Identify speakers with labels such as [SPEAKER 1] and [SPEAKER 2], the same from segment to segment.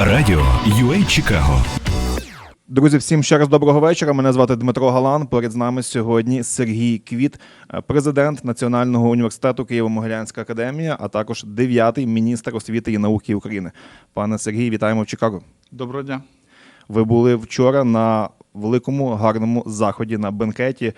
[SPEAKER 1] Радіо UA Чикаго.
[SPEAKER 2] Друзі, всім ще раз доброго вечора. Мене звати Дмитро Галан. Поряд з нами сьогодні Сергій Квіт, президент Національного університету Києво-Могилянська академія, а також дев'ятий міністр освіти і науки України. Пане Сергій, вітаємо в Чикаго.
[SPEAKER 3] Доброго дня.
[SPEAKER 2] Ви були вчора на великому гарному заході на бенкеті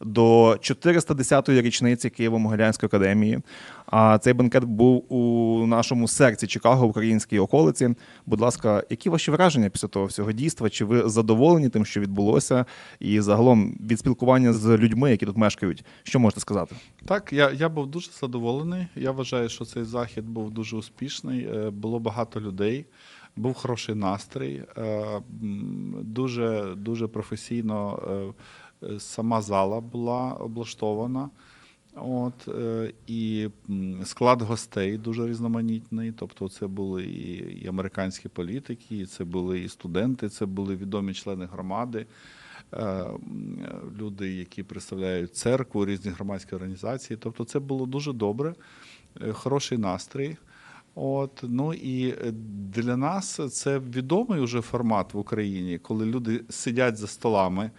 [SPEAKER 2] до 410-ї річниці Києво-Могилянської академії. А цей бенкет був у нашому серці Чикаго, українській околиці. Будь ласка, які ваші враження після того всього дійства? Чи ви задоволені тим, що відбулося? І загалом від спілкування з людьми, які тут мешкають, що можете сказати?
[SPEAKER 3] Так, я, я був дуже задоволений. Я вважаю, що цей захід був дуже успішний. Е, Було багато людей, був хороший настрій, е, дуже, дуже професійно е, сама зала була облаштована. От, е, і склад гостей дуже різноманітний. Тобто, це були і, американські політики, і це були і студенти, це були відомі члени громади. е, люди, які представляють церкву, різні громадські організації. Тобто, це було дуже добре, е, хороший настрій. От, ну і е, для нас це відомий уже формат в Україні, коли люди сидять за столами е,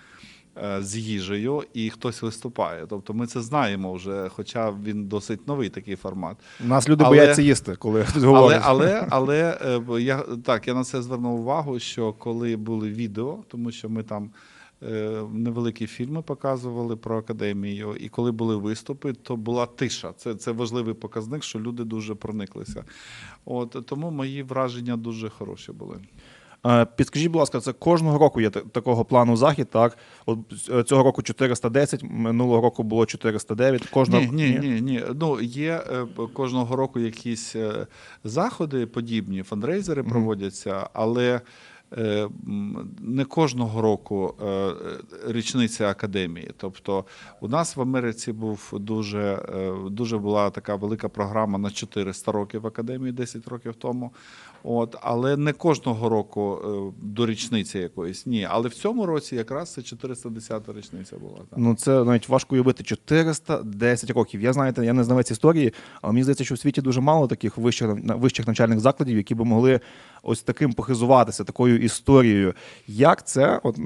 [SPEAKER 3] з їжею і хтось виступає. Тобто ми це знаємо вже, хоча він досить новий такий формат.
[SPEAKER 2] У нас люди
[SPEAKER 3] Але-
[SPEAKER 2] бояться їсти, коли хтось
[SPEAKER 3] Але,
[SPEAKER 2] говорить.
[SPEAKER 3] але, але е, я так, я на це звернув увагу, що коли були відео, тому що ми там е, невеликі фільми показували про академію, і коли були виступи, то була тиша. Це, це важливий показник, що люди дуже прониклися. От тому мої враження дуже хороші були.
[SPEAKER 2] Е, Підскажіть, будь ласка, це кожного року є такого плану захід, так? От е, цього року 410, минулого року було 409. Кожного
[SPEAKER 3] Ні, ні, ні, ні. Ну є е, кожного року якісь заходи подібні, фандрейзери проводяться, але. е, м, Не кожного року річниця академії. Тобто, у нас в Америці був дуже, дуже була така велика програма на 400 років академії, 10 років тому. От, але не кожного року е, до річниці якоїсь. Ні. Але в цьому році якраз це 410-та річниця була. Так.
[SPEAKER 2] Ну це навіть важко уявити 410 років. Я знаєте, я не знавець історії, але мені здається, що в світі дуже мало таких вищих вищих навчальних закладів, які би могли ось таким похизуватися, такою історією. Як це, от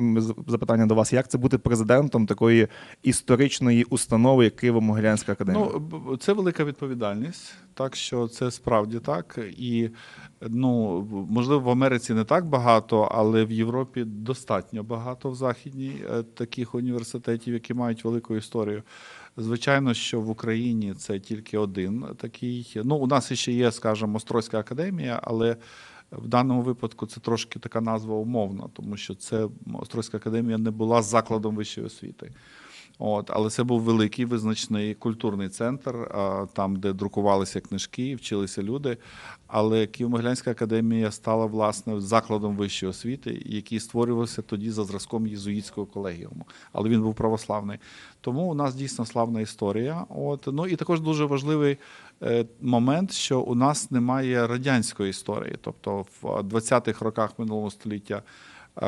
[SPEAKER 2] запитання до вас, як це бути президентом такої історичної установи, як Києво-Могилянська академія?
[SPEAKER 3] Ну, це велика відповідальність, так що це справді так. І ну, можливо, в Америці не так багато, але в Європі достатньо багато в західній е, таких університетів, які мають велику історію. Звичайно, що в Україні це тільки один такий. Ну, у нас ще є, скажімо, Острозька академія, але в даному випадку це трошки така назва умовна, тому що це Острозька академія не була закладом вищої освіти. От, але це був великий визначний культурний центр, там, де друкувалися книжки, вчилися люди. Але Києво-Могилянська академія стала власне закладом вищої освіти, який створювався тоді за зразком єзуїтського колегіуму. Але він був православний. Тому у нас дійсно славна історія. От ну і також дуже важливий е, момент, що у нас немає радянської історії. Тобто в 20-х роках минулого століття.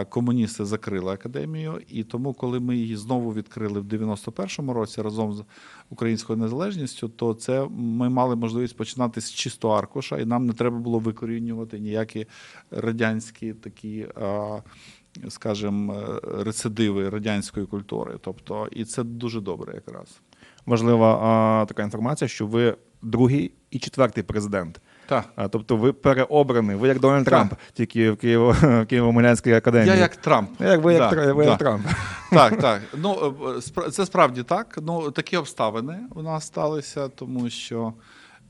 [SPEAKER 3] Комуністи закрили академію, і тому, коли ми її знову відкрили в 91-му році разом з українською незалежністю, то це ми мали можливість починати з чистого аркуша, і нам не треба було викорінювати ніякі радянські такі, а, скажімо, е, рецидиви радянської культури. Тобто, і це дуже добре якраз.
[SPEAKER 2] Важлива а, така інформація, що ви другий і четвертий президент.
[SPEAKER 3] Так.
[SPEAKER 2] А, тобто ви переобраний, ви як Дональд
[SPEAKER 3] Так.
[SPEAKER 2] Трамп, тільки в Києво, Києво-Могилянській академії.
[SPEAKER 3] Я як Трамп.
[SPEAKER 2] Як ви як,
[SPEAKER 3] Да,
[SPEAKER 2] ви як. Трамп.
[SPEAKER 3] Так, так. Ну е, це справді так. Ну такі обставини у нас сталися, тому що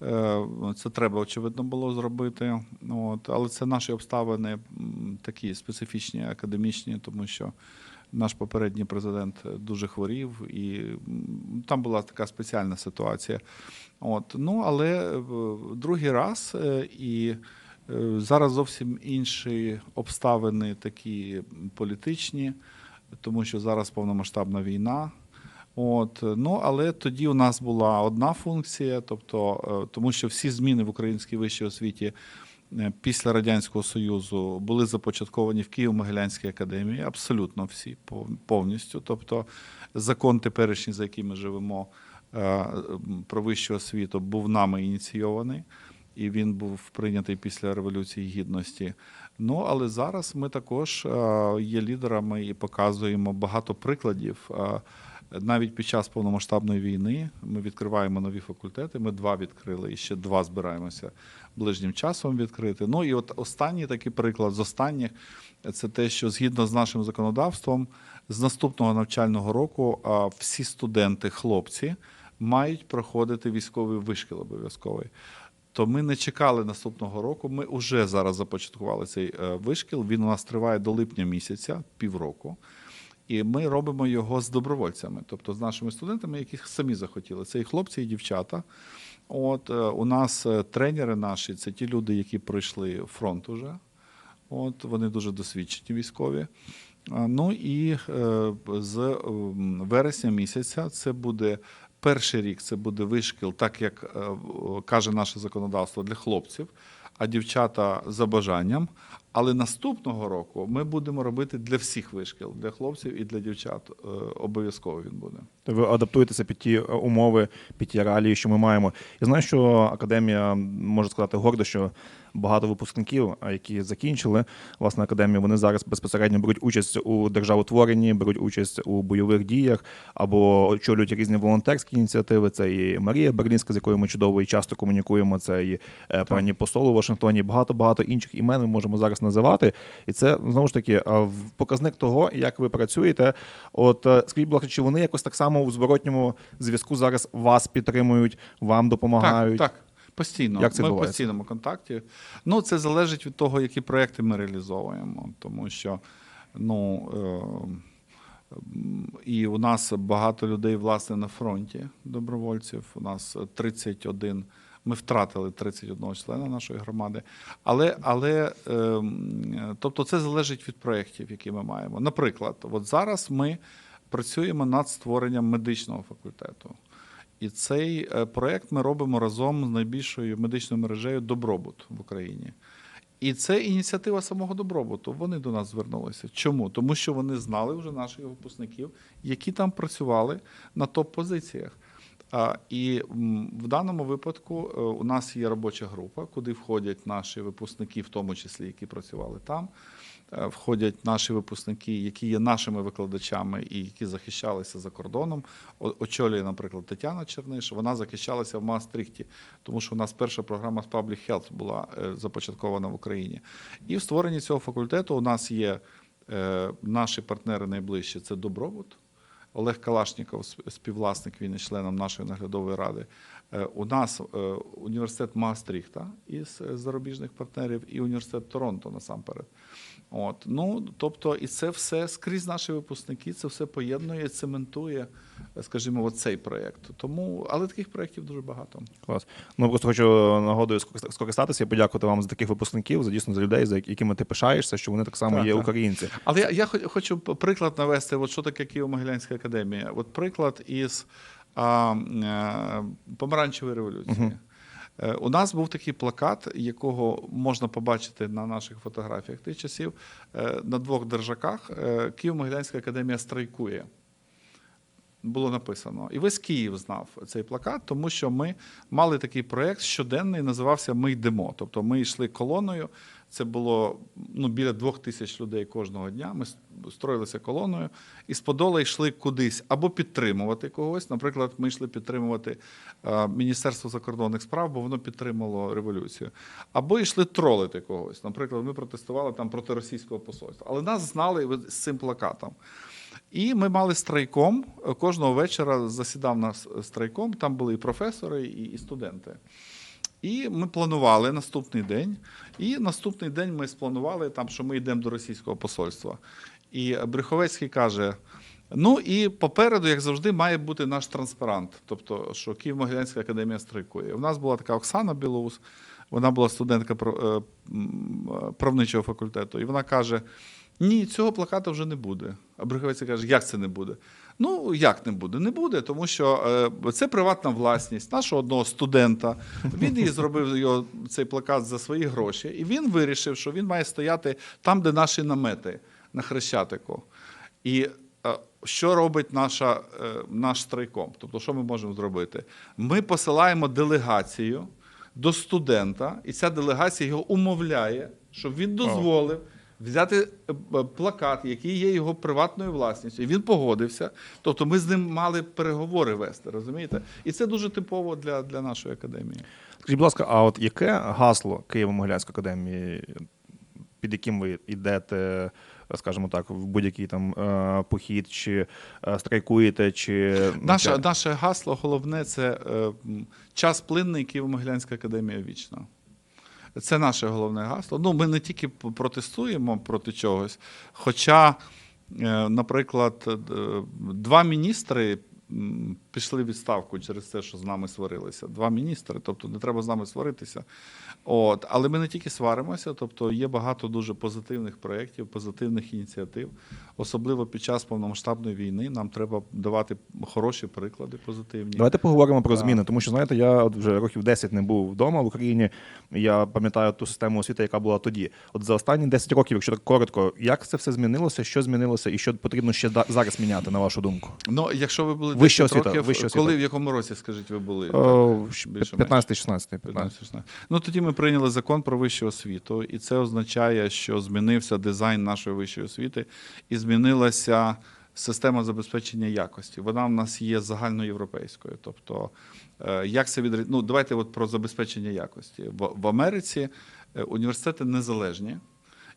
[SPEAKER 3] е, це треба очевидно було зробити. От, але це наші обставини такі специфічні, академічні, тому що. Наш попередній президент дуже хворів, і там була така спеціальна ситуація. От, ну, але е, другий раз е, і е, зараз зовсім інші обставини, такі політичні, тому що зараз повномасштабна війна. От, ну, але тоді у нас була одна функція, тобто, е, тому що всі зміни в українській вищій освіті е, після Радянського Союзу були започатковані в Києво-Могилянській академії, абсолютно всі пов- повністю. Тобто закон теперішній, за яким ми живемо, е, про вищу освіту, був нами ініційований. і він був прийнятий після Революції Гідності. Ну, але зараз ми також е, є лідерами і показуємо багато прикладів. Навіть під час повномасштабної війни ми відкриваємо нові факультети. Ми два відкрили і ще два збираємося ближнім часом відкрити. Ну і от останній такий приклад з останніх це те, що згідно з нашим законодавством, з наступного навчального року всі студенти, хлопці, мають проходити військовий вишкіл обов'язковий. То ми не чекали наступного року. Ми вже зараз започаткували цей е, вишкіл. Він у нас триває до липня місяця, півроку. І ми робимо його з добровольцями, тобто з нашими студентами, які самі захотіли. Це і хлопці, і дівчата. От е, у нас е, тренери наші це ті люди, які пройшли фронт уже. От вони дуже досвідчені військові. Ну і е, з вересня місяця це буде перший рік, це буде вишкіл, так як каже наше законодавство для хлопців, а дівчата за бажанням. Але наступного року ми будемо робити для всіх вишкіл, для хлопців і для дівчат. Е, Обов'язково він буде.
[SPEAKER 2] То ви адаптуєтеся під ті е, умови, під ті реалії, що ми маємо. Я знаю, що академія може сказати гордо, що багато випускників, які закінчили власне академію, вони зараз безпосередньо беруть участь у державотворенні, беруть участь у бойових діях або очолюють різні волонтерські ініціативи. Це і Марія Берлінська, з якою ми чудово і часто комунікуємо. Це і е, пані посол у Вашингтоні. Багато багато інших імен ми можемо зараз називати. І це знову ж таки показник того, як ви працюєте. От е, скажіть, ласка, чи вони якось так само у зворотньому зв'язку зараз вас підтримують, вам допомагають?
[SPEAKER 3] Так, так. Постійно.
[SPEAKER 2] Як це
[SPEAKER 3] ми в постійному контакті. Ну, це залежить від того, які проекти ми реалізовуємо. Тому що ну, е, і у нас багато людей, власне, на фронті добровольців. У нас 31. Ми втратили 31 члена нашої громади. Але, але е, тобто це залежить від проєктів, які ми маємо. Наприклад, от зараз ми працюємо над створенням медичного факультету. І цей е, проект ми робимо разом з найбільшою медичною мережею Добробут в Україні. І це ініціатива самого добробуту. Вони до нас звернулися. Чому? Тому що вони знали вже наших випускників, які там працювали на топ-позиціях. І в даному випадку е, у нас є робоча група, куди входять наші випускники, в тому числі які працювали там. Е, Входять наші випускники, які є нашими викладачами і які захищалися за кордоном. Очолює, наприклад, Тетяна Черниш. Вона захищалася в Маастрихті, тому що у нас перша програма з Public Health була е, започаткована в Україні. І в створенні цього факультету у нас є наші партнери найближчі це Добробут. Олег Калашніков, співвласник, він є членом нашої наглядової ради. Е, У нас е, університет Маастріхта із е, зарубіжних партнерів і університет Торонто насамперед. От, ну, тобто, і це все скрізь наші випускники, це все поєднує, цементує, скажімо, от цей проєкт. Тому, але таких проєктів дуже багато.
[SPEAKER 2] Клас. Ну просто хочу нагодою скориста- скористатися і подякувати вам за таких випускників, за дійсно за людей, за якими ти пишаєшся, що вони так само
[SPEAKER 3] Так,
[SPEAKER 2] є
[SPEAKER 3] так.
[SPEAKER 2] українці.
[SPEAKER 3] Але я, я хочу приклад навести, от що таке Києво-Могилянська академія. От приклад із а, е, помаранчевої революції. Угу. У нас був такий плакат, якого можна побачити на наших фотографіях тих часів. Е, На двох держаках Києво-Могилянська академія страйкує. Було написано. І весь Київ знав цей плакат, тому що ми мали такий проєкт щоденний, називався Ми йдемо. Тобто ми йшли колоною. Це було ну, біля двох тисяч людей кожного дня. Ми строїлися колоною і з Подола йшли кудись або підтримувати когось. Наприклад, ми йшли підтримувати е, Міністерство закордонних справ, бо воно підтримало революцію. Або йшли тролити когось. Наприклад, ми протестували там проти російського посольства. Але нас знали з цим плакатом. І ми мали страйком. Кожного вечора засідав нас страйком. Там були і професори, і, студенти. І ми планували наступний день. І наступний день ми спланували, там, що ми йдемо до російського посольства. І Брюховецький каже: ну і попереду, як завжди, має бути наш транспарант. Тобто, що Київ-Могилянська академія страйкує. У нас була така Оксана Білоус, вона була студентка е, е, правничого факультету, і вона каже: ні, цього плаката вже не буде. А Брюховецький каже, як це не буде? Ну, як не буде? Не буде, тому що е, це приватна власність нашого одного студента. Він і зробив його, цей плакат за свої гроші, і він вирішив, що він має стояти там, де наші намети на Хрещатику. І е, що робить наша, е, наш страйком? Тобто, що ми можемо зробити? Ми посилаємо делегацію до студента, і ця делегація його умовляє, щоб він дозволив. Взяти е, плакат, який є його приватною власністю, і він погодився. Тобто ми з ним мали переговори вести, розумієте? І це дуже типово для, для нашої академії.
[SPEAKER 2] Скажіть, будь ласка, а от яке гасло Києво-Могилянської академії, під яким ви йдете, скажімо так, в будь-який там е, похід, чи е, страйкуєте, чи
[SPEAKER 3] Наше, наше гасло головне це е, час плинний Києво-Могилянська академія вічна. Це наше головне гасло. Ну, ми не тільки протестуємо проти чогось. Хоча, е, наприклад, е, два міністри пішли в відставку через те, що з нами сварилися. Два міністри, тобто не треба з нами сваритися. От. Але ми не тільки сваримося, тобто є багато дуже позитивних проєктів, позитивних ініціатив. Особливо під час повномасштабної війни нам треба давати хороші приклади позитивні.
[SPEAKER 2] Давайте поговоримо про зміни, тому що знаєте, я от вже років 10 не був вдома в Україні. Я пам'ятаю ту систему освіти, яка була тоді. От за останні 10 років, якщо так коротко, як це все змінилося, що змінилося, і що потрібно ще зараз міняти, на вашу думку?
[SPEAKER 3] Ну, якщо ви були
[SPEAKER 2] Вища
[SPEAKER 3] 10
[SPEAKER 2] освіта,
[SPEAKER 3] років,
[SPEAKER 2] вища освіта.
[SPEAKER 3] коли в якому році, скажіть, ви були?
[SPEAKER 2] О,
[SPEAKER 3] Так, більше-менш.
[SPEAKER 2] 15-16. 15.
[SPEAKER 3] 15-16. Ну тоді ми прийняли закон про вищу освіту, і це означає, що змінився дизайн нашої вищої освіти і змінилася система забезпечення якості. Вона в нас є загальноєвропейською. Тобто, е, як це відрі... Ну, давайте от про забезпечення якості. В, в Америці е, університети незалежні,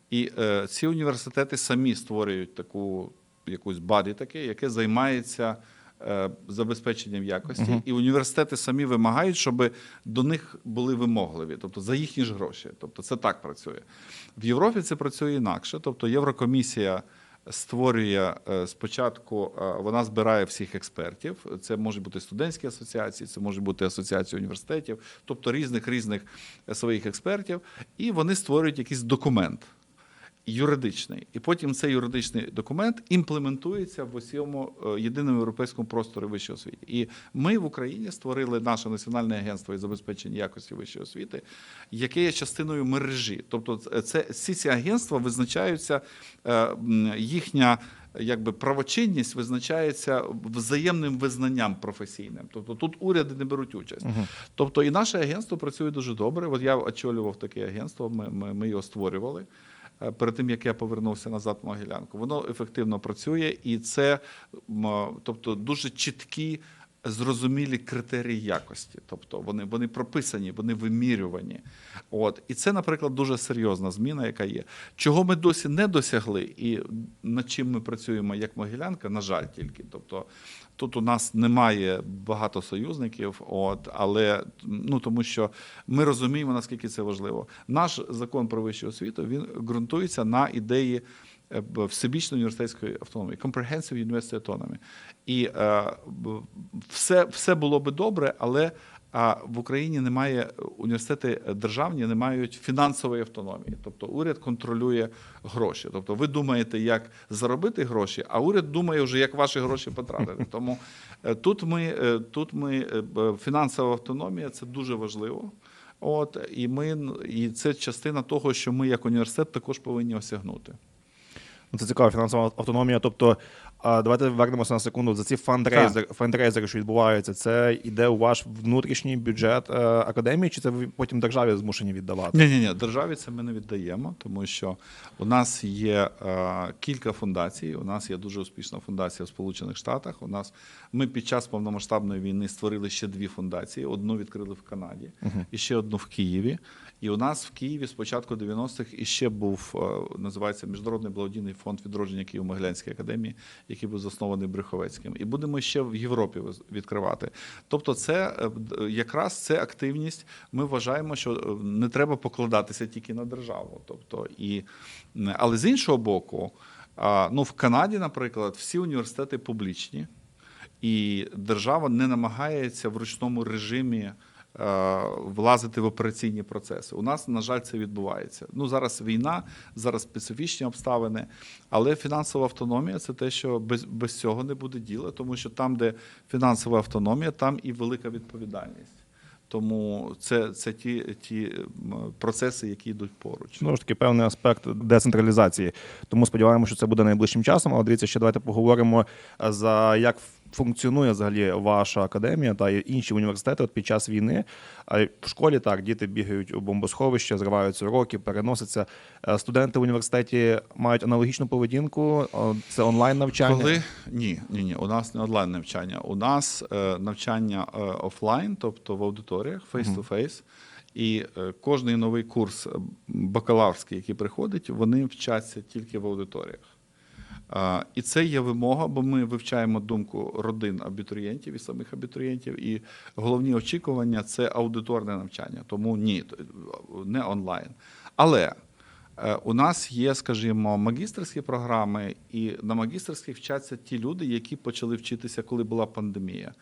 [SPEAKER 3] і е, ці університети самі створюють таку якусь баді таке, яке займається забезпеченням якості, і університети самі вимагають, щоб до них були вимогливі, тобто за їхні ж гроші. Тобто це так працює. В Європі це працює інакше. Тобто Єврокомісія створює е, спочатку, е, вона збирає всіх експертів. Це можуть бути студентські асоціації, це може бути асоціації університетів, тобто різних різних е, своїх експертів, і вони створюють якийсь документ юридичний. І потім цей юридичний документ імплементується в усьому е, єдиному європейському просторі вищої освіти. І ми в Україні створили наше національне агентство із забезпечення якості вищої освіти, яке є частиною мережі. Тобто, це всі ці агентства визначаються е, їхня. Якби правочинність визначається взаємним визнанням професійним. Тобто тут уряди не беруть участь. Тобто і наше агентство працює дуже добре. От я очолював таке агентство, ми, ми, ми його створювали перед тим, як я повернувся назад в Могилянку. Воно ефективно працює, і це тобто, дуже чіткі. Зрозумілі критерії якості, тобто вони, вони прописані, вони вимірювані. От і це, наприклад, дуже серйозна зміна, яка є. Чого ми досі не досягли, і над чим ми працюємо як Могилянка, на жаль, тільки. Тобто тут у нас немає багато союзників, от але ну тому що ми розуміємо, наскільки це важливо. Наш закон про вищу освіту він ґрунтується на ідеї е, всебічної університетської автономії, Comprehensive University Autonomy. І е, все, все було би добре, але а в Україні немає університети державні, не мають фінансової автономії. Тобто уряд контролює гроші. Тобто ви думаєте, як заробити гроші, а уряд думає вже, як ваші гроші потратити. Тому е, тут ми, е, тут ми е, фінансова автономія це дуже важливо. От і ми і це частина того, що ми як університет також повинні осягнути.
[SPEAKER 2] Ну, Це цікава фінансова автономія. Тобто, а, давайте вернемося на секунду. За ці фандрейзери, фандрейзери, що відбуваються, це йде у ваш внутрішній бюджет е, академії, чи це ви потім державі змушені віддавати?
[SPEAKER 3] Ні, ні, ні, державі це ми не віддаємо, тому що у нас є е, кілька фундацій. У нас є дуже успішна фундація в Сполучених Штатах. У нас ми під час повномасштабної війни створили ще дві фундації: одну відкрили в Канаді і ще одну в Києві. І у нас в Києві з початку 90-х іще був е, називається Міжнародний благодійний фонд відродження Києво-Могилянської академії, який був заснований Брюховецьким. І будемо ще в Європі відкривати. Тобто, це е, якраз це активність. Ми вважаємо, що е, не треба покладатися тільки на державу. Тобто, і, але з іншого боку, ну в Канаді, наприклад, всі університети публічні, і держава не намагається в ручному режимі. Е, Влазити в операційні процеси. У нас, на жаль, це відбувається. Ну зараз війна, зараз специфічні обставини, але фінансова автономія це те, що без, без цього не буде діла, тому що там, де фінансова автономія, там і велика відповідальність. Тому це, це ті, ті процеси, які йдуть поруч.
[SPEAKER 2] Знову ж таки, певний аспект децентралізації. Тому сподіваємося, що це буде найближчим часом. Але дивіться, ще давайте поговоримо е, за як функціонує взагалі ваша академія та інші університети от під час війни? А в школі так діти бігають у бомбосховище, зриваються уроки, переносяться. Е, Студенти в університеті мають аналогічну поведінку. Це онлайн навчання.
[SPEAKER 3] Коли ні, ні, ні, у нас не онлайн навчання. У нас е, навчання е, офлайн, тобто в аудиторіях, face-to-face. І е, кожний новий курс е, бакалаврський, який приходить, вони вчаться тільки в аудиторіях. І це є вимога, бо ми вивчаємо думку родин абітурієнтів і самих абітурієнтів. І головні очікування це аудиторне навчання. Тому ні, не онлайн. Але у нас є, скажімо, магістерські програми, і на магістерських вчаться ті люди, які почали вчитися, коли була пандемія.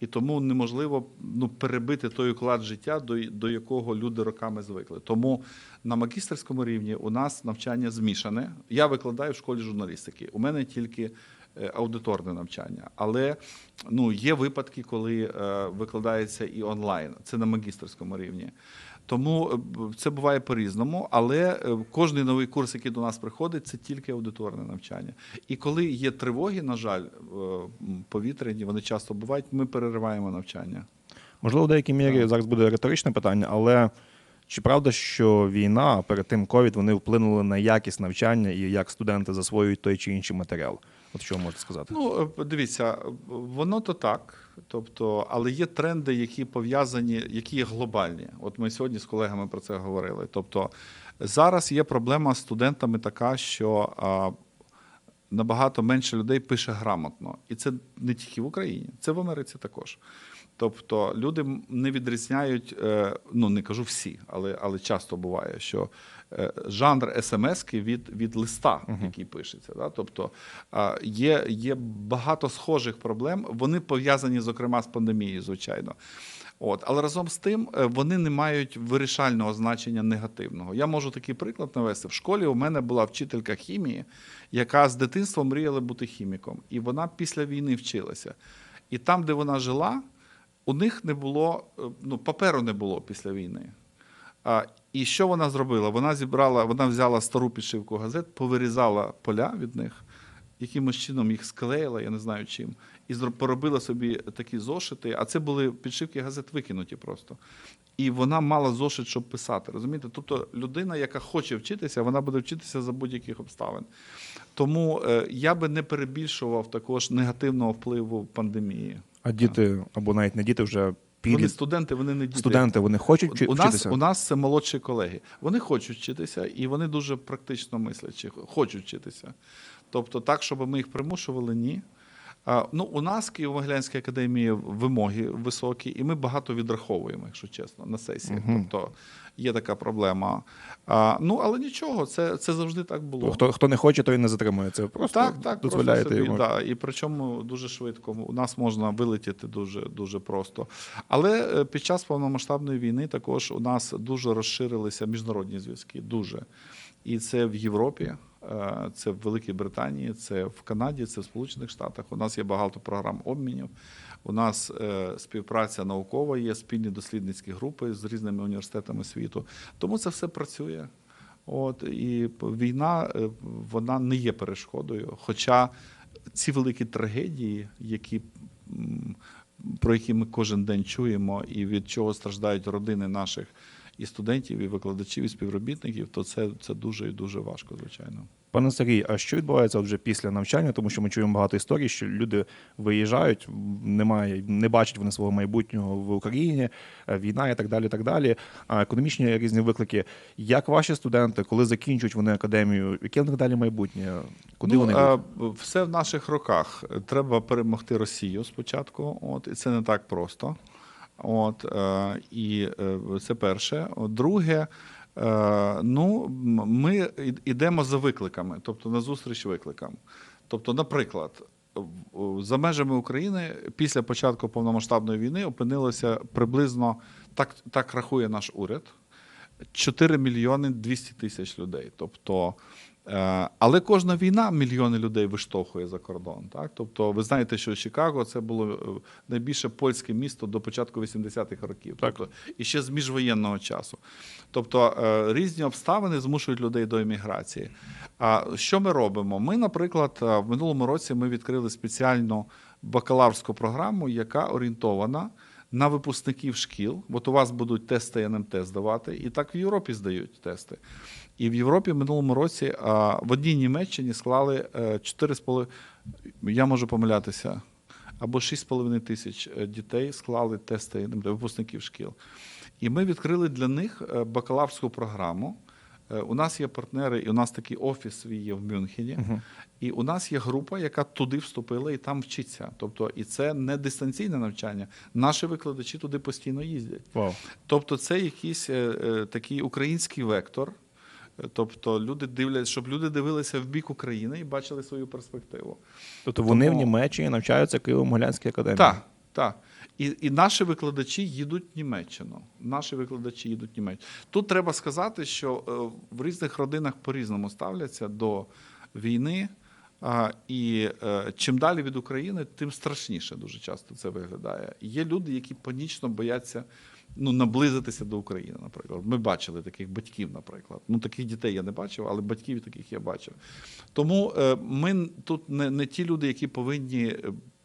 [SPEAKER 3] І тому неможливо ну, перебити той уклад життя, до, до якого люди роками звикли. Тому на магістерському рівні у нас навчання змішане. Я викладаю в школі журналістики. У мене тільки е, аудиторне навчання. Але ну, є випадки, коли е, викладається і онлайн. Це на магістерському рівні. Тому е, це буває по-різному, але е, кожний новий курс, який до нас приходить, це тільки аудиторне навчання. І коли є тривоги, на жаль, е, повітряні, вони часто бувають, ми перериваємо навчання.
[SPEAKER 2] Можливо, в деякій мірі зараз буде риторичне питання, але чи правда, що війна а перед тим ковід вони вплинули на якість навчання і як студенти засвоюють той чи інший матеріал? От що можете сказати?
[SPEAKER 3] Ну, е, дивіться, е, воно то так. Тобто, але є тренди, які пов'язані, які є глобальні. От ми сьогодні з колегами про це говорили. Тобто, зараз є проблема з студентами така, що а, набагато менше людей пише грамотно. І це не тільки в Україні, це в Америці також. Тобто люди не відрізняють, е, ну не кажу всі, але, але часто буває, що е, жанр смс-ки від, від листа, який пишеться. Да? Тобто є, є багато схожих проблем. Вони пов'язані, зокрема, з пандемією, звичайно. От, але разом з тим е, вони не мають вирішального значення негативного. Я можу такий приклад навести. В школі у мене була вчителька хімії, яка з дитинства мріяла бути хіміком, і вона після війни вчилася. І там, де вона жила, у них не було е, ну, паперу не було після війни. А, і що вона зробила? Вона зібрала, вона взяла стару підшивку газет, повирізала поля від них, якимось чином їх склеїла, я не знаю чим, і поробила собі такі зошити. А це були підшивки газет викинуті просто. І вона мала зошит, щоб писати. Розумієте? Тобто людина, яка хоче вчитися, вона буде вчитися за будь-яких обставин. Тому е, я би не перебільшував також негативного впливу пандемії.
[SPEAKER 2] А діти або навіть не діти вже
[SPEAKER 3] Вони студенти, вони не діти.
[SPEAKER 2] студенти, вони хочуть вчитися?
[SPEAKER 3] У нас, у нас це молодші колеги. Вони хочуть вчитися, і вони дуже практично мислячі, хочуть вчитися. Тобто, так, щоб ми їх примушували, ні. Ну, у нас в Києво-Могилянській академії вимоги високі, і ми багато відраховуємо, якщо чесно, на сесіях. Тобто є така проблема. А, ну, але нічого, це, це завжди так було.
[SPEAKER 2] Хто, хто не хоче, той не затримує. Це просто
[SPEAKER 3] Так, так,
[SPEAKER 2] дозволяєте
[SPEAKER 3] просто собі,
[SPEAKER 2] йому.
[SPEAKER 3] да, і причому дуже швидко. У нас можна вилетіти дуже, дуже просто. Але е, під час повномасштабної війни також у нас дуже розширилися міжнародні зв'язки. Дуже. І це в Європі, це в Великій Британії, це в Канаді, це в Сполучених Штатах. У нас є багато програм обмінів. У нас е, співпраця наукова є, спільні дослідницькі групи з різними університетами світу. Тому це все працює. От і війна е, вона не є перешкодою. Хоча ці великі трагедії, які про які ми кожен день чуємо, і від чого страждають родини наших і студентів, і викладачів, і співробітників, то це, це дуже і дуже важко, звичайно.
[SPEAKER 2] Пане Сергій, а що відбувається вже після навчання? Тому що ми чуємо багато історій, що люди виїжджають, немає, не бачать вони свого майбутнього в Україні, е, війна і так далі. так далі. А економічні різні виклики. Як ваші студенти, коли закінчують вони академію, яке в них далі майбутнє? Куди
[SPEAKER 3] ну,
[SPEAKER 2] вони
[SPEAKER 3] е,
[SPEAKER 2] йдуть?
[SPEAKER 3] все в наших руках. Треба перемогти Росію спочатку. От і це не так просто. От е, і е, це перше. Друге, е, ну ми йдемо за викликами, тобто на зустріч викликам. Тобто, наприклад. За межами України після початку повномасштабної війни опинилося приблизно так, так рахує наш уряд. 4 мільйони 200 тисяч людей. Тобто, але кожна війна мільйони людей виштовхує за кордон. Так? Тобто, ви знаєте, що Чикаго це було е, найбільше польське місто до початку 80-х років, тобто, і ще з міжвоєнного часу. Тобто е, різні обставини змушують людей до еміграції. А що ми робимо? Ми, наприклад, е, в минулому році ми відкрили спеціальну бакалаврську програму, яка орієнтована на випускників шкіл. От у вас будуть тести НМТ здавати, і так в Європі здають тести. І в Європі в минулому році в одній Німеччині склали е, 4,5, я можу помилятися, або 6,5 тисяч е, дітей склали тести НМТ, випускників шкіл. І ми відкрили для них е, бакалаврську програму. У нас є партнери, і у нас такий офіс свій є в Мюнхені. І у нас є група, яка туди вступила і там вчиться. Тобто, і це не дистанційне навчання. Наші викладачі туди постійно їздять.
[SPEAKER 2] Вау.
[SPEAKER 3] Тобто, це якийсь е, е, такий український вектор. Тобто, люди дивляться, щоб люди дивилися в бік України і бачили свою перспективу.
[SPEAKER 2] Тобто вони в Німеччині навчаються Києво-Могилянській академії.
[SPEAKER 3] Так, так. І, і наші викладачі їдуть в Німеччину. Наші викладачі їдуть в Німеччину. Тут треба сказати, що е, в різних родинах по-різному ставляться до війни. І е, чим далі від України, тим страшніше дуже часто це виглядає. Є люди, які панічно бояться ну, наблизитися до України, наприклад. Ми бачили таких батьків, наприклад. Ну, таких дітей я не бачив, але батьків таких я бачив. Тому е, ми тут не, не ті люди, які повинні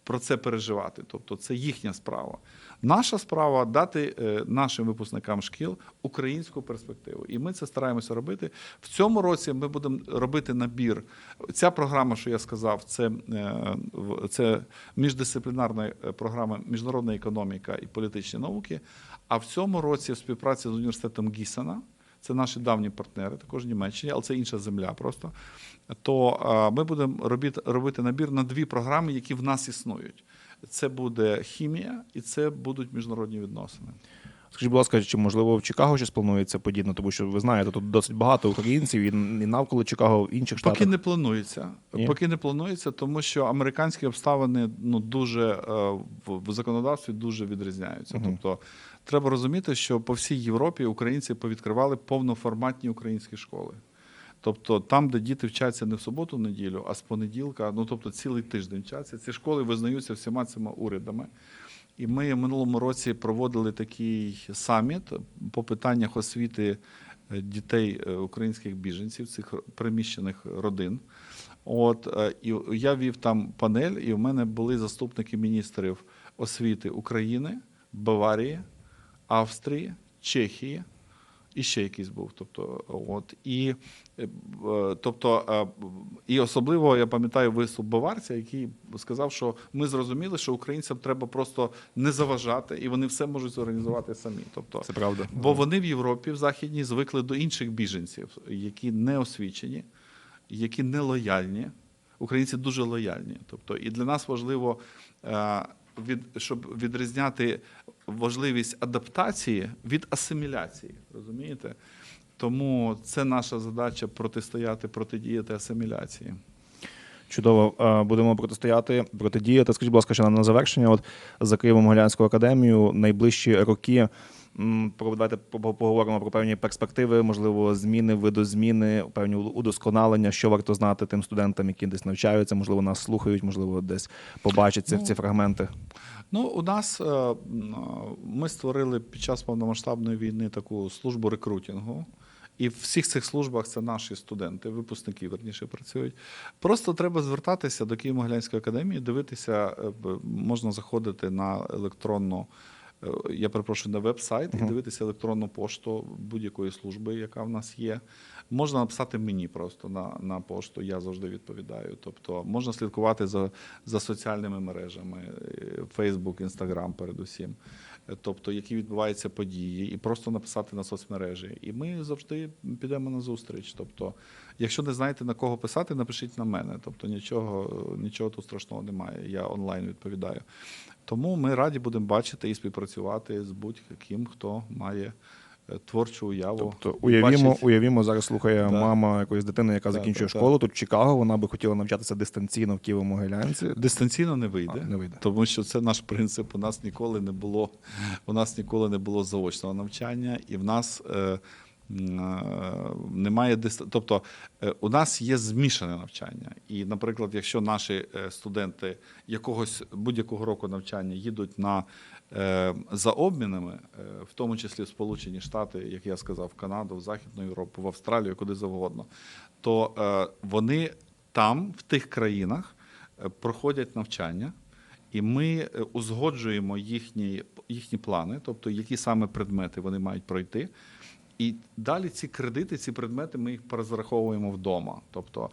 [SPEAKER 3] про це переживати. Тобто це їхня справа. Наша справа дати е, нашим випускникам шкіл українську перспективу. І ми це стараємося робити. В цьому році ми будемо робити набір. Ця програма, що я сказав, це, е, це міждисциплінарна е, програма міжнародна економіка і політичні науки. А в цьому році в співпраці з університетом Гісена. Це наші давні партнери, також в Німеччині, але це інша земля просто. То ми будемо робити, робити набір на дві програми, які в нас існують. Це буде хімія і це будуть міжнародні відносини.
[SPEAKER 2] Скажіть, будь ласка, чи можливо в Чикаго щось планується подібно? Тому що ви знаєте, тут досить багато українців і, навколо Чикаго в інших штатах.
[SPEAKER 3] Поки не планується.
[SPEAKER 2] Ні?
[SPEAKER 3] Поки не планується, тому що американські обставини ну дуже е, в, законодавстві дуже відрізняються.
[SPEAKER 2] Мгм.
[SPEAKER 3] Тобто треба розуміти, що по всій Європі українці повідкривали повноформатні українські школи. Тобто там, де діти вчаться не в суботу, неділю, а з понеділка, ну тобто цілий тиждень вчаться. Ці школи визнаються всіма цими урядами. І ми в минулому році проводили такий саміт по питаннях освіти е, дітей е, українських біженців, цих приміщених родин. От е, і я вів там панель, і в мене були заступники міністрів освіти України, Баварії, Австрії, Чехії. І ще якийсь був. Тобто, от і е, е, тобто, е, і особливо я пам'ятаю виступ баварця, який сказав, що ми зрозуміли, що українцям треба просто не заважати, і вони все можуть зорганізувати самі. Тобто,
[SPEAKER 2] Це правда.
[SPEAKER 3] Бо вони в Європі, в Західній, звикли до інших біженців, які не освічені, які не лояльні. Українці дуже лояльні. Тобто, і для нас важливо, від, щоб відрізняти важливість адаптації від асиміляції. Розумієте? Тому це наша задача протистояти, протидіяти асиміляції.
[SPEAKER 2] Чудово, Е, будемо протистояти, протидіяти. Скажіть, будь ласка, ще на- завершення, от за Києвом Голянську академію найближчі роки. Давайте по- поговоримо про певні перспективи, можливо, зміни, видозміни, певні удосконалення, що варто знати тим студентам, які десь навчаються, можливо, нас слухають, можливо, десь побачать ці,
[SPEAKER 3] Ну,
[SPEAKER 2] ці фрагменти.
[SPEAKER 3] Ну, у нас е, ми створили під час повномасштабної війни таку службу рекрутингу. І в всіх цих службах це наші студенти, випускники верніше працюють. Просто треба звертатися до Києво-Могилянської академії, дивитися, е, можна заходити на електронну, я перепрошую, на веб-сайт і дивитися електронну пошту будь-якої служби, яка в нас є. Можна написати мені просто на, на пошту, я завжди відповідаю. Тобто можна слідкувати за, за соціальними мережами, е, Facebook, Instagram передусім. Е, Тобто, які відбуваються події, і просто написати на соцмережі. І ми завжди підемо на зустріч. Тобто, якщо не знаєте на кого писати, напишіть на мене. Тобто нічого, нічого тут страшного немає. Я онлайн відповідаю. Тому ми раді будемо бачити і співпрацювати з будь-ким, хто має творчу уяву.
[SPEAKER 2] Тобто уявімо,
[SPEAKER 3] бачить-
[SPEAKER 2] уявімо, зараз слухає
[SPEAKER 3] Да.
[SPEAKER 2] мама якоїсь дитини, яка
[SPEAKER 3] Да,
[SPEAKER 2] закінчує
[SPEAKER 3] да, да.
[SPEAKER 2] школу. Тут в Чикаго вона би хотіла навчатися дистанційно в Києво-Могилянці.
[SPEAKER 3] Дистанційно не вийде,
[SPEAKER 2] А, не вийде.
[SPEAKER 3] тому що це наш принцип. У нас ніколи не було, у нас ніколи не було заочного навчання, і в нас е, е, немає диста... Тобто е, у нас є змішане навчання. І, наприклад, якщо наші е, студенти якогось будь-якого року навчання їдуть на е, за обмінами, е, в тому числі в Сполучені Штати, як я сказав, в Канаду, в Західну Європу, в Австралію, куди завгодно, то е, вони там, в тих країнах, е, проходять навчання. І ми е, узгоджуємо їхні, їхні плани, тобто які саме предмети вони мають пройти. І далі ці кредити, ці предмети ми їх перезараховуємо вдома. Тобто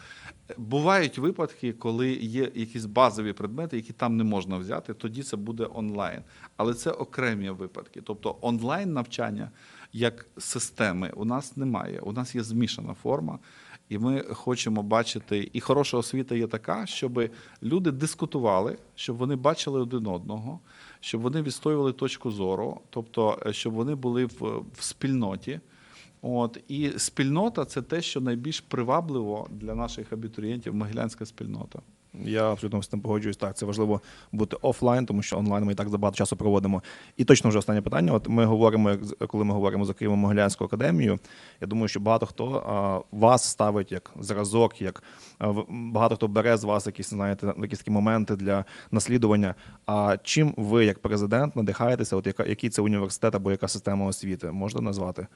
[SPEAKER 3] бувають випадки, коли є якісь базові предмети, які там не можна взяти, тоді це буде онлайн. Але це окремі випадки. Тобто онлайн навчання як системи у нас немає. У нас є змішана форма. І ми хочемо бачити, і хороша освіта є така, щоб люди дискутували, щоб вони бачили один одного, щоб вони відстоювали точку зору, тобто, е, щоб вони були в, в спільноті. От і спільнота це те, що найбільш привабливо для наших абітурієнтів, могилянська спільнота.
[SPEAKER 2] Я абсолютно з тим погоджуюсь. Так, це важливо бути офлайн, тому що онлайн ми і так забагато часу проводимо. І точно вже останнє питання. От ми говоримо, коли ми говоримо за Києво-Могилянську академію. Я думаю, що багато хто а, вас ставить як зразок, як а, багато хто бере з вас якісь, знаєте, якісь такі моменти для наслідування. А чим ви, як президент, надихаєтеся? От яка який це університет або яка система освіти можна назвати?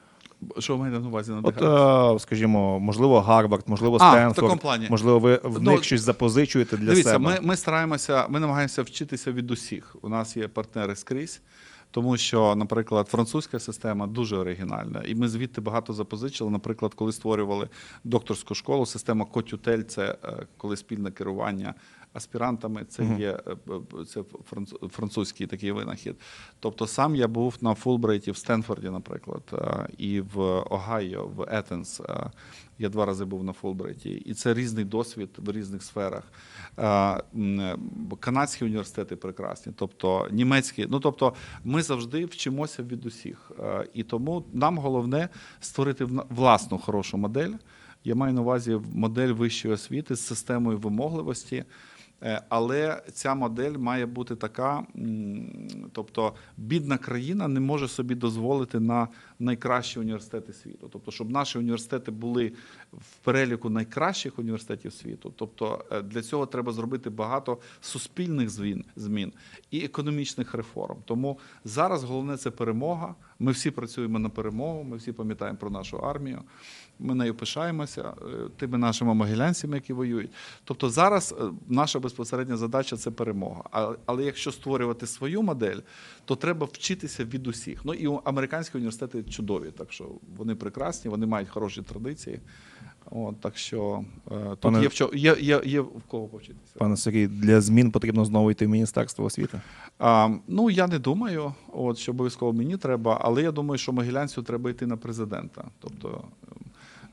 [SPEAKER 3] Що ви маєте на увазі
[SPEAKER 2] От,
[SPEAKER 3] надихаєте?
[SPEAKER 2] е, скажімо, можливо, Гарвард, можливо,
[SPEAKER 3] А,
[SPEAKER 2] Стенфорд, можливо, ви в
[SPEAKER 3] Ну,
[SPEAKER 2] них щось запозичуєте для
[SPEAKER 3] Дивіться,
[SPEAKER 2] себе.
[SPEAKER 3] ми, ми стараємося, ми намагаємося вчитися від усіх. У нас є партнери скрізь. Тому що, наприклад, французька система дуже оригінальна, і ми звідти багато запозичили. Наприклад, коли створювали докторську школу, система Котютель це е, коли спільне керування аспірантами. Це є е, це французький такий винахід. Тобто, сам я був на Фулбрайті в Стенфорді, наприклад, е, і в Огайо, в Етенс. е, Я два рази був на Фулбрайті, і це різний досвід в різних сферах. Канадські університети прекрасні, тобто німецькі. Ну тобто, ми завжди вчимося від усіх. І тому нам головне створити власну хорошу модель. Я маю на увазі модель вищої освіти з системою вимогливості. Е, Але ця модель має бути така, тобто бідна країна не може собі дозволити на найкращі університети світу. Тобто, щоб наші університети були в переліку найкращих університетів світу. Тобто е, для цього треба зробити багато суспільних змін, змін і економічних реформ. Тому зараз головне це перемога. Ми всі працюємо на перемогу. Ми всі пам'ятаємо про нашу армію. Ми нею пишаємося е, тими нашими могилянцями, які воюють. Тобто зараз е, наша безпосередня задача це перемога. Але якщо створювати свою модель, то треба вчитися від усіх. Ну і американські університети чудові, так що вони прекрасні, вони мають хороші традиції. От, так що е, тут
[SPEAKER 2] Пане-
[SPEAKER 3] є, в чо, є, є, є в кого повчитися.
[SPEAKER 2] Пане Сергій, для змін потрібно знову йти в Міністерство освіти.
[SPEAKER 3] А, ну я не думаю, от що обов'язково мені треба, але я думаю, що Могилянцю треба йти на президента. Тобто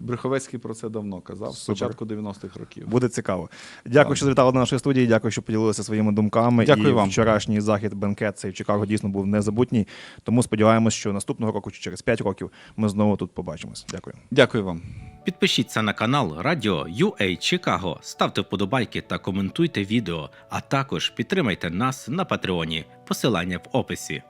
[SPEAKER 3] Брюховецький про це давно казав, з
[SPEAKER 2] Супер.
[SPEAKER 3] початку 90-х років.
[SPEAKER 2] Буде цікаво. Дякую,
[SPEAKER 3] Так.
[SPEAKER 2] що завітали до нашої студії. Дякую, що поділилися своїми думками.
[SPEAKER 3] Дякую
[SPEAKER 2] і
[SPEAKER 3] вам.
[SPEAKER 2] вчорашній захід бенкет цей в Чикаго дійсно був незабутній. Тому сподіваємось, що наступного року чи через 5 років ми знову тут побачимось. Дякую.
[SPEAKER 3] Дякую вам.
[SPEAKER 4] Підпишіться на канал Радіо UA Чикаго, ставте вподобайки та коментуйте відео, а також підтримайте нас на Патреоні. Посилання в описі.